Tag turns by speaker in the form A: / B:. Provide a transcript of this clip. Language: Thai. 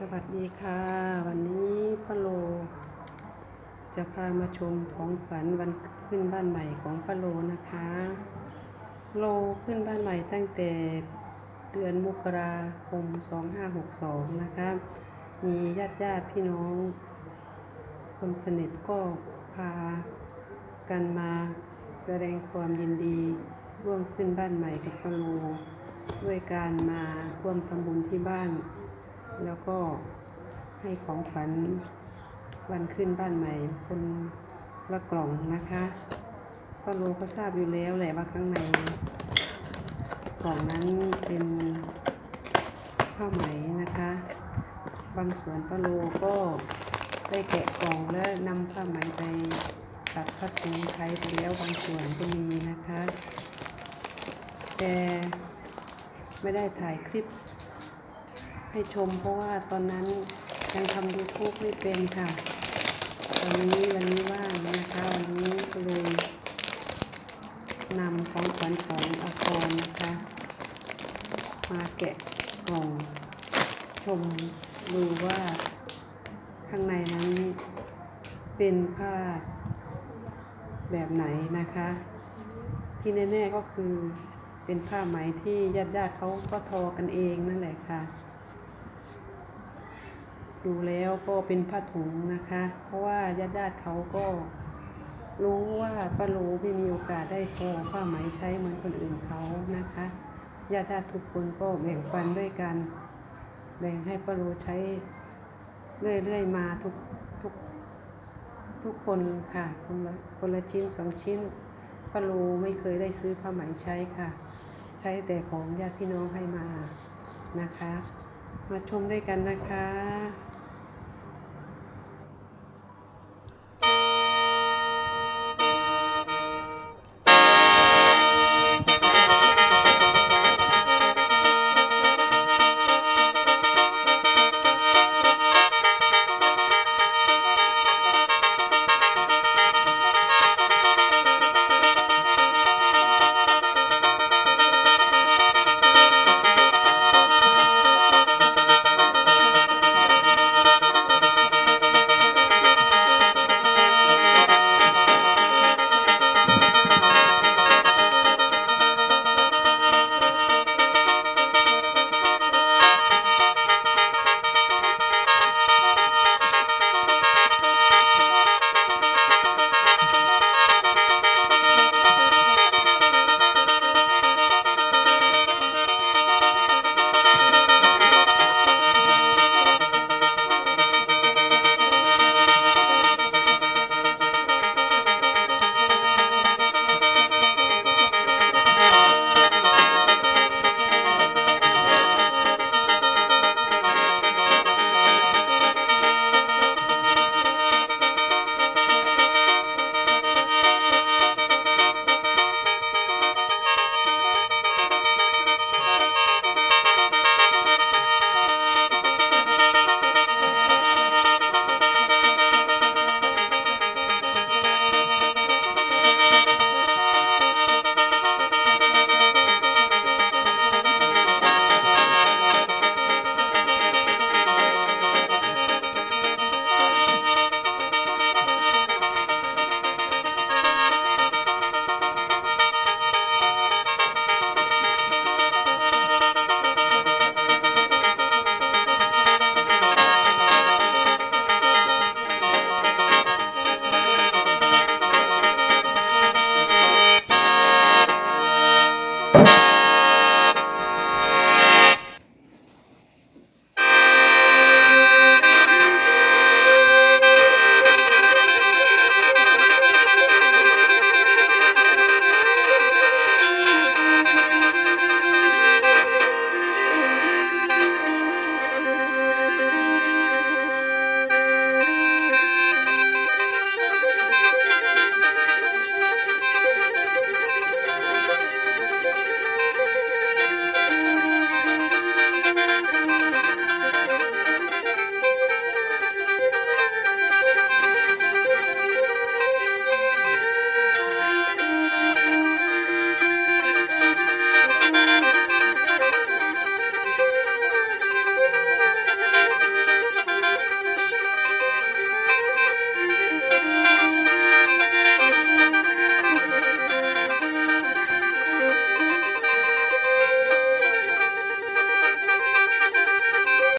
A: สวัสดีค่ะ วันนี้ป้าโล จะพามาชมของขวัญวันขึ้นบ้านใหม่ของป้าโลนะคะ โลขึ้นบ้านใหม่ตั้งแต่เดือนมกราคม 2562 นะคะ มีญาติญาติพี่น้อง คนสนิทก็พากันมาแสดงความยินดีร่วมขึ้นบ้านใหม่กับป้าโล ด้วยการมาร่วมทำบุญที่บ้าน แล้วก็ให้ของขวัญวันขึ้นบ้านใหม่คนละกล่องนะคะป้าโลก็ทราบอยู่แล้วแหละว่าข้างในกล่องนั้นเป็นผ้าไหมนะคะ บางส่วนป้าโลก็ได้แกะกล่องและนำผ้าไหมไปตัดพัดถุงใช้ไปแล้วบางส่วนก็มีนะคะ แต่ไม่ได้ถ่ายคลิป ให้ชม เพราะว่าตอนนั้นยังทำยูทูบไม่เป็นค่ะวันนี้วันนี้ว่างนะคะวันนี้ก็เลยนำของขวัญของอาครนะคะ มาแกะกล่องชมดูว่าข้างในนั้นเป็นผ้าแบบไหนนะคะ ที่แน่ ๆ ก็คือเป็นผ้าไหมที่ญาติๆเขาก็ทอกันเองนั่นแหละค่ะ ดูแล้วก็เป็นผ้าถุงนะคะ เพราะว่าญาติญาติๆเขาก็รู้ว่าป้าโลไม่มีโอกาสได้ทอผ้าไหมใช้เหมือนคนอื่นเขานะคะญาติญาติๆทุกคนก็แบ่งปันด้วยกัน แบ่งให้ป้าโลใช้เรื่อยๆมาทุกทุกทุกคนค่ะคนละคนละชิ้นสองชิ้นป้าโลไม่เคยได้ซื้อผ้าไหมใช้ค่ะ ใช้แต่ของญาติพี่น้องให้มานะคะ มาชมด้วยกันนะคะ Thank you.